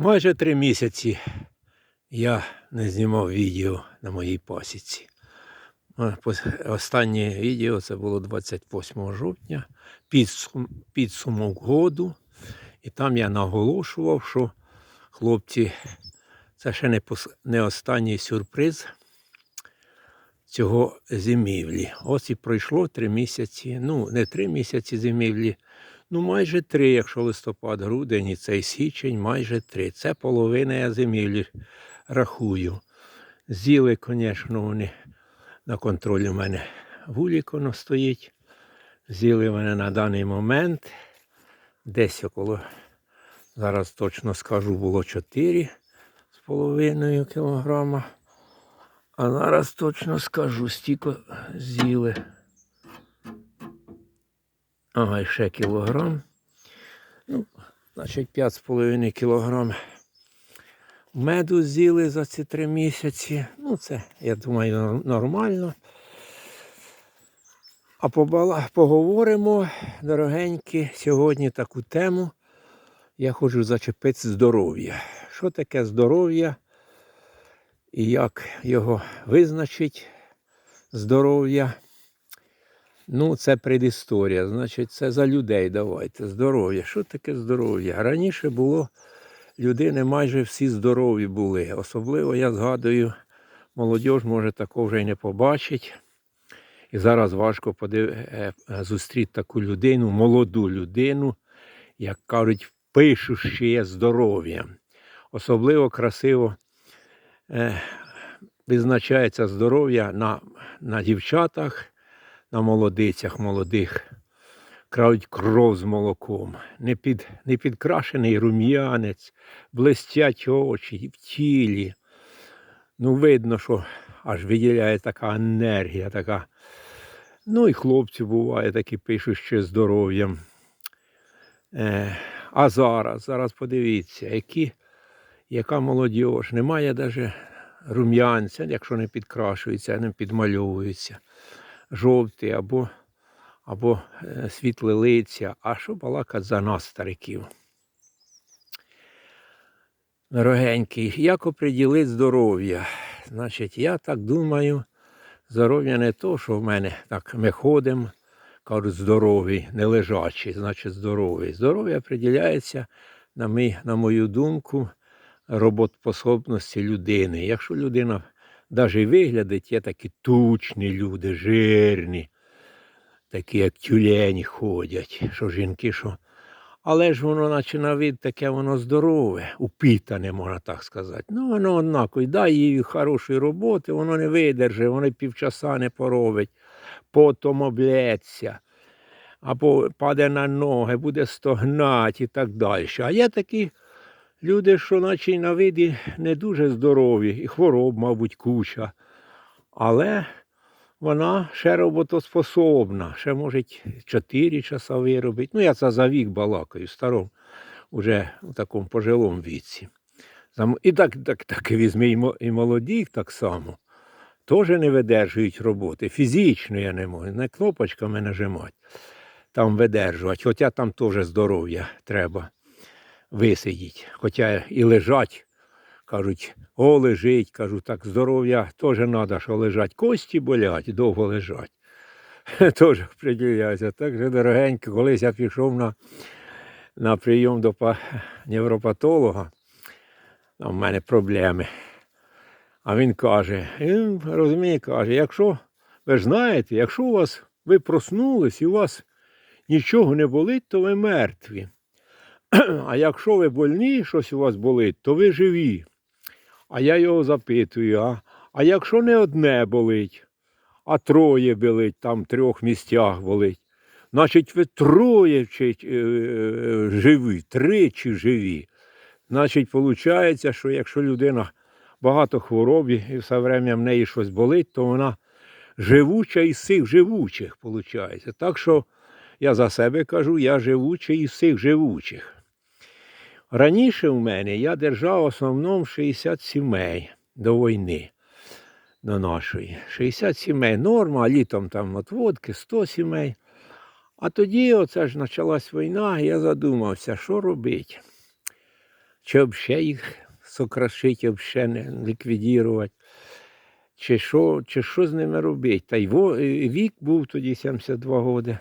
Майже три місяці я не знімав відео на моїй пасіці. Останнє відео це було 28 жовтня, підсум, підсумок году. І там я наголошував, що хлопці, це ще не, пос- не останній сюрприз цього зимівлі. Ось і пройшло три місяці. Ну, не три місяці зимівлі, ну майже три, якщо листопад, грудень і цей січень, майже три. Це половина я зимівлі рахую. З'їли, звісно, вони на контролі у мене вулік стоїть. З'їли вони на даний момент. Десь около, зараз точно скажу, було 4 з половиною кілограма. А зараз точно скажу, стільки з'їли. Ага, ще кілограм. Ну, значить, 5,5 кілограм меду з'їли за ці три місяці. Ну, це, я думаю, нормально. А поговоримо, дорогенькі, сьогодні таку тему. Я хочу зачепити здоров'я. Що таке здоров'я і як його визначить здоров'я? Ну, це предісторія. Значить, це за людей давайте. Здоров'я. Що таке здоров'я? Раніше було людини майже всі здорові були. Особливо я згадую, молодь може такого вже й не побачить. І зараз важко подив... е, зустріти таку людину, молоду людину, як кажуть, пишущає здоров'ям. Особливо красиво е, визначається здоров'я на, на дівчатах, на молодицях молодих. Крають кров з молоком, не, під, не підкрашений рум'янець, блестять очі в тілі. Ну, видно, що аж виділяє така енергія, така. Ну і хлопці буває такі пишуть ще здоров'ям. Е, а зараз, зараз подивіться, які, яка молодь, немає навіть рум'янця, якщо не підкрашується, не підмальовується. Жовтий або, або е, світле лиця. А що балакать за нас, стариків? Дорогенький, як оприділити здоров'я? Значить, я так думаю, здоров'я не то, що в мене так ми ходимо, кажуть, здоровий, не лежачий, значить здоровий. Здоров'я определяється, на, мій, на мою думку, роботоспособності людини. Якщо людина навіть виглядить, є такі тучні люди, жирні, такі як тюлені ходять, що жінки, що. Але ж воно, наче на таке воно здорове, упітане, можна так сказати. Ну, воно однаково, дай їй хорошої роботи, воно не видержить, воно півчаса не поробить, потом облється, або паде на ноги, буде стогнати і так далі. А є такі люди, що наче й на виді не дуже здорові, і хвороб, мабуть, куча. Але вона ще роботоспособна, ще може 4 часа виробити. Ну, я це за вік балакаю, старому, уже у такому пожилому віці. І так, так, так візьми і мо- і молоді так само. Теж не видержують роботи. Фізично я не можу, не кнопочками нажимати, там видержувати. Хоча там теж здоров'я треба висидіти. Хоча і лежать, кажуть, о, лежить, кажу, так здоров'я теж треба, що лежать. Кості болять, довго лежать. Теж приділяється. Так же дорогенько, колись я пішов на, на прийом до невропатолога, там в мене проблеми. А він каже, він розуміє, каже, якщо ви ж знаєте, якщо у вас ви проснулись і у вас нічого не болить, то ви мертві. А якщо ви больні, щось у вас болить, то ви живі. А я його запитую, а, а якщо не одне болить, а троє болить, там в трьох місцях болить, значить ви троє е, е, живі, тричі живі. Значить, виходить, що якщо людина багато хвороб і все время в неї щось болить, то вона живуча із цих живучих, виходить. Так що я за себе кажу, я живучий із цих живучих. Раніше в мене я держав основному 60 сімей до війни, до нашої. 60 сімей норма, а літом там отводки 100 сімей. А тоді, оце ж почалась війна, я задумався, що робити. чи взагалі їх сокрашити, взагалі не ліквідувати. Чи що, чи що з ними робити? Та й вік був тоді 72 роки,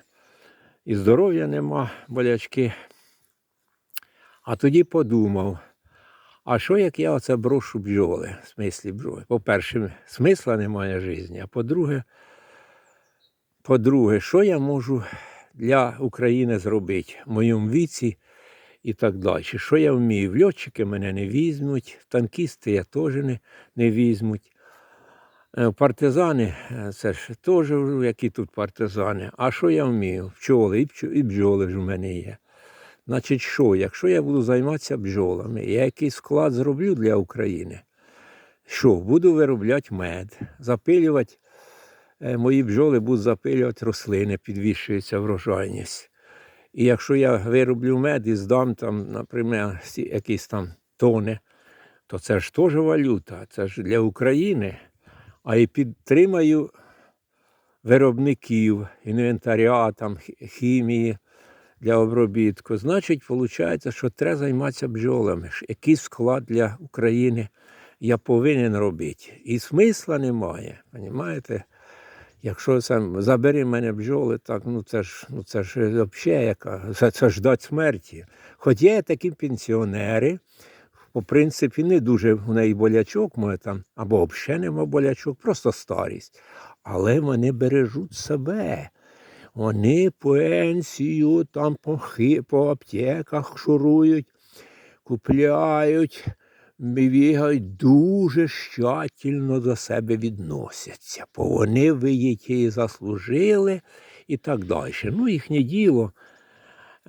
і здоров'я нема, болячки. А тоді подумав, а що як я оце брошу бджоли, в смислі бджоли? По-перше, смисла немає житті, а по-друге, по-друге, що я можу для України зробити в моєму віці і так далі. Що я вмію? В льотчики мене не візьмуть, танкісти я теж не, не візьмуть. Е, Партизани, е, це ж теж, які тут партизани. А що я вмію? Пчоли, і бджоли ж у мене є. Значить, що, якщо я буду займатися бджолами, я якийсь склад зроблю для України, що буду виробляти мед, запилювати, е, мої бджоли будуть запилювати рослини, підвищується врожайність. І якщо я вироблю мед і здам там, наприклад, якісь там тони, то це ж теж валюта, це ж для України. А і підтримаю виробників, інвентаря, там, хімії для обробітку. Значить, виходить, що треба займатися бджолами. Ж Якийсь склад для України я повинен робити. І смисла немає. Понімаєте? Якщо сам забери мене бджоли, так ну це ж ну це ж взагалі яка це, це ж дать смерті. Хоч є такі пенсіонери, по принципі, не дуже в неї болячок, може там, або взагалі нема болячок, просто старість. Але вони бережуть себе. Вони пенсію там по, по аптеках шурують, купляють, бігають, дуже щательно до себе відносяться, бо вони ви її заслужили і так далі. Ну, їхнє діло.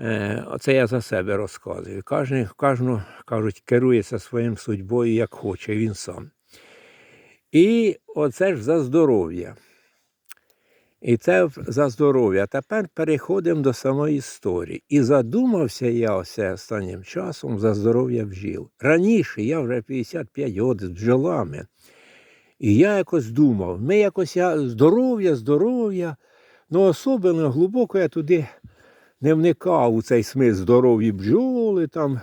Е, Оце я за себе розказую. Кожен, кожен, кажуть, керується своїм судьбою, як хоче, він сам. І оце ж за здоров'я. І це за здоров'я. Тепер переходимо до самої історії. І задумався я оце останнім часом за здоров'я бджіл. Раніше я вже 55 років з бджолами. І я якось думав, ми якось я здоров'я, здоров'я. Ну, особливо глибоко я туди не вникав у цей смисл здоров'я бджоли там.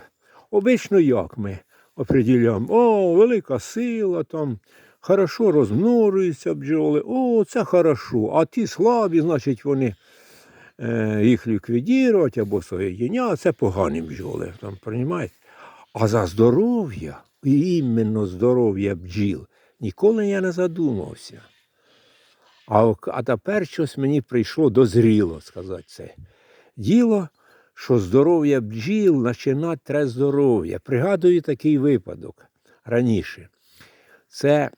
Обично як ми оприділяємо? О, велика сила там. Хорошо розмножуються бджоли, о, це хорошо. А ті слабі, значить, вони е, їх ліквідують або соєдінять, це погані бджоли. Там, понімаєте? А за здоров'я, і іменно здоров'я бджіл, ніколи я не задумався. А, а тепер щось мені прийшло дозріло сказати це. Діло, що здоров'я бджіл починати треба здоров'я. Пригадую такий випадок раніше. Це,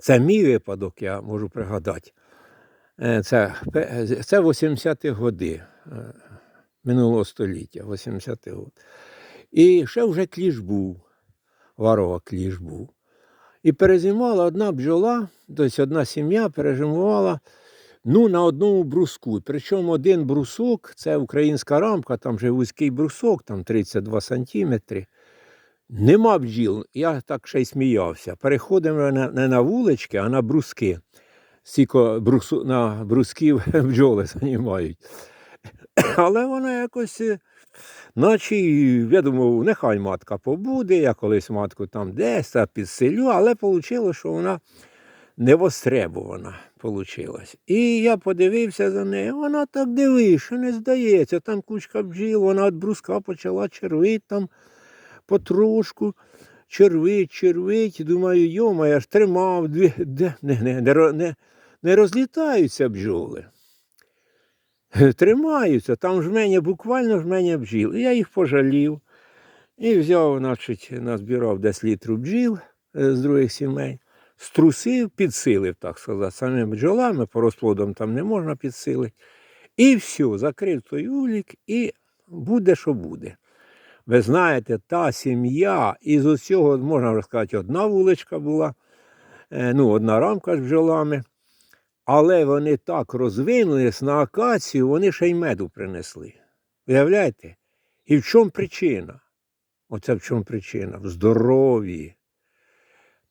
це мій випадок, я можу пригадати. Е, Це, це 80-ті годи е, минулого століття, 80-ті год. І ще вже кліш був, варова кліш був. І перезимувала одна бджола, тобто одна сім'я перезимувала ну, на одному бруску. Причому один брусок це українська рамка, там же вузький брусок, там 32 сантиметри. Нема бджіл. Я так ще й сміявся. Переходимо не на вулички, а на бруски. Стільки брусу, на брусків бджоли займають. Але вона якось, е, наче, я думав, нехай матка побуде, я колись матку там десь та підселю, але вийшло, що вона не востребована получилась. І я подивився за нею, вона так дивись, що не здається. Там кучка бджіл, вона від бруска почала червити там потрошку. Червить, червить. Думаю, йома, я ж тримав, дві, де, не, не, не, не, розлітаються бджоли. Тримаються, там жменя, буквально жменя бджіл. І я їх пожалів. І взяв, значить, назбирав 10 літрів бджіл е, з других сімей, струсив, підсилив, так сказати, самими бджолами, по розплодам там не можна підсилити. І все, закрив той улік, і буде, що буде. Ви знаєте, та сім'я, із усього, можна розказати, одна вуличка була, е, ну, одна рамка з бджолами. Але вони так розвинулись на акацію, вони ще й меду принесли. Уявляєте? І в чому причина? Оце в чому причина? В здоров'ї.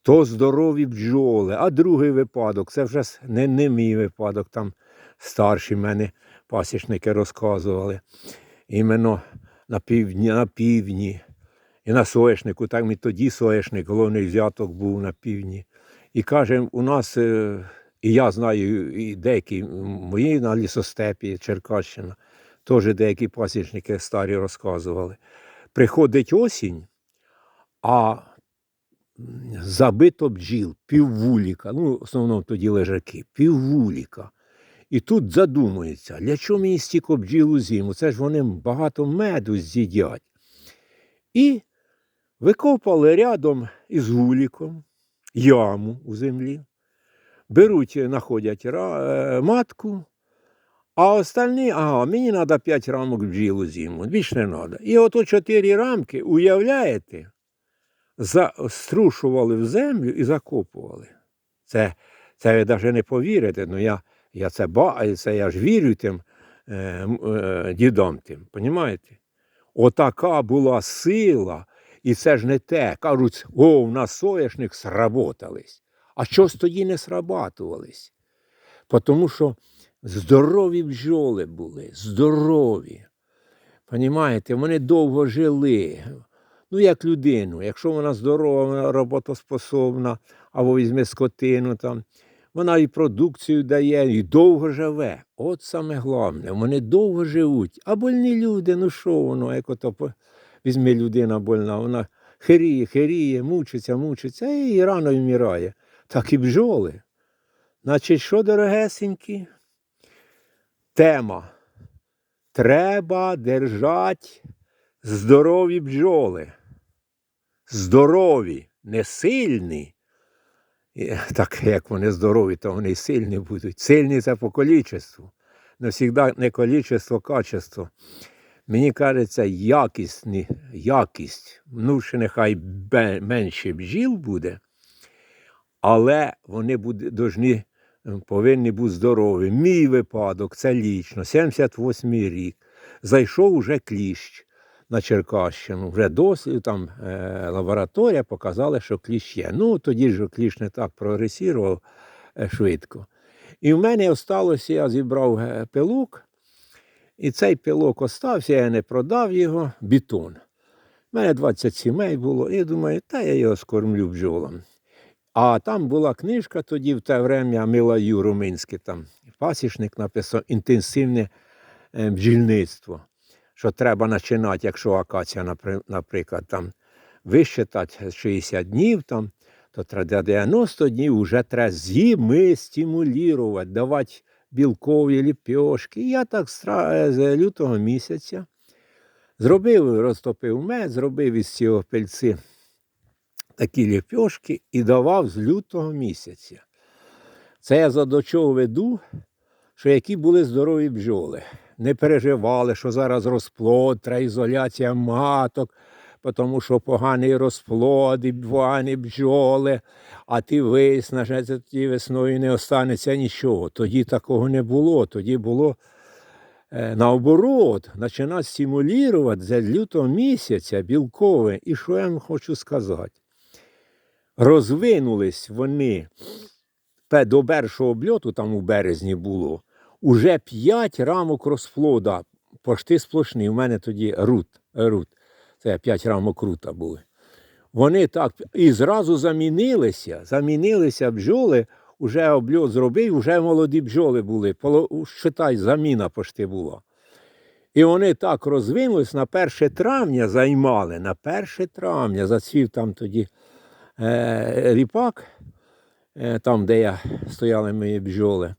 То здорові бджоли. А другий випадок, це вже не, не мій випадок, там старші мене пасічники розказували. Іменно на півдні, на півдні І на соєшнику, там і тоді соєшник, головний взяток був на півдні. І каже, у нас, е, і я знаю, і деякі мої на лісостепі, Черкащина, теж деякі пасічники старі розказували. Приходить осінь, а забито бджіл, піввуліка, ну, в основному тоді лежаки, піввуліка. І тут задумується, для чого мені стільки бджіл у зиму? Це ж вони багато меду з'їдять. І викопали рядом із вуліком яму у землі, беруть, знаходять е, матку, а остальні, ага, мені треба 5 рамок бджіл у зиму, більше не треба. І ото 4 рамки, уявляєте, заструшували в землю і закопували. Це, це ви навіть не повірите, ну я, я це, ба, це я ж вірю тим е, е, дідам тим, понімаєте? Отака була сила, і це ж не те. Кажуть, о, в нас соняшник сработались. А що тоді не срабатувались? Тому що здорові бджоли були, здорові. Понімаєте, вони довго жили. Ну, як людину, якщо вона здорова, вона роботоспособна, або візьме скотину там, вона і продукцію дає, і довго живе. От саме головне, вони довго живуть. А больні люди, ну що воно, як ото візьме людина больна, вона хиріє, хиріє, мучиться, мучиться і рано вмирає. Так і бджоли. Значить, що, дорогесенькі? Тема. Треба держати здорові бджоли. Здорові, не сильні. Так як вони здорові, то вони сильні будуть. Сильні це по количеству. Не завжди не количество, качество. Мені кажеться, якісні, якість. Ну, ще нехай менше бджіл буде, але вони буде, должні, повинні бути здорові. Мій випадок, це лічно, 78 рік. Зайшов уже кліщ на Черкащину. Вже досвід, там е, лабораторія показала, що кліщ є. Ну, тоді ж кліщ не так прогресував е, швидко. І в мене осталося, я зібрав е, пилок, і цей пилок остався, я не продав його, бетон. У мене 20 сімей було, і думаю, та я його скормлю бджолам. А там була книжка тоді в те время Милаю Руминське, там пасічник написав інтенсивне бджільництво. Що треба починати, якщо акація, наприклад, там вищитати 60 днів, там, то треба 90 днів вже треба зими стимулювати, давати білкові ліпьошки. Я так з лютого місяця зробив, розтопив мед, зробив із цього пельці такі ліпьошки і давав з лютого місяця. Це я за до чого веду, що які були здорові бджоли. Не переживали, що зараз розплод, треба ізоляція маток, тому що поганий розплод, і погані бджоли, а ти виснажеться, тоді весною не останеться нічого. Тоді такого не було. Тоді було е, наоборот, починати стимулювати за лютого місяця білкове. І що я вам хочу сказати? Розвинулись вони до першого обльоту, там у березні було, уже 5 рамок розплода, пошти сплошні. У мене тоді рут, рут. Це 5 рамок рута були. Вони так і зразу замінилися, замінилися бджоли, уже обльот зробив, вже молоді бджоли були. Считай, заміна пошти була. І вони так розвинулись, на 1 травня займали, на 1 травня зацвів там тоді е, ріпак, е, там, де я стояли мої бджоли.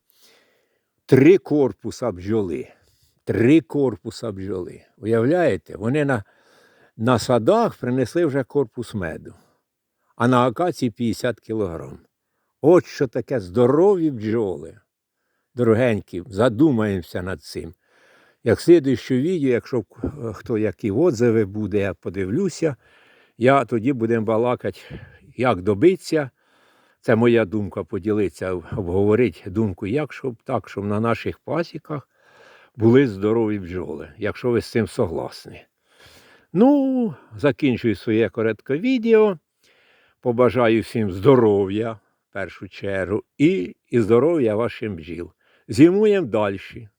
Три корпуса бджоли. Три корпуса бджоли. Уявляєте, вони на, на садах принесли вже корпус меду, а на акації 50 кілограм. От що таке здорові бджоли. Дорогенькі, задумаємося над цим. Як слідуюче відео, якщо хто які отзиви буде, я подивлюся, я тоді будемо балакати, як добитися. Це моя думка поділитися, обговорити думку, як щоб так, щоб на наших пасіках були здорові бджоли, якщо ви з цим согласні. Ну, закінчую своє коротке відео. Побажаю всім здоров'я в першу чергу і, і здоров'я вашим бджіл. Зимуємо далі.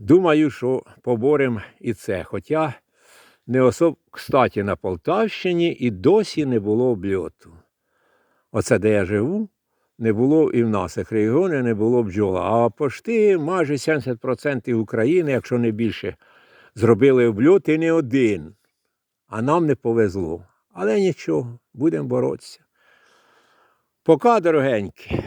Думаю, що поборемо і це. Хоча не особ... кстаті, на Полтавщині і досі не було обльоту. Оце де я живу, не було і в наших регіонах не було бджола. А пошти майже 70% України, якщо не більше, зробили обльот і не один. А нам не повезло. Але нічого, будемо боротися. Пока, дорогенькі.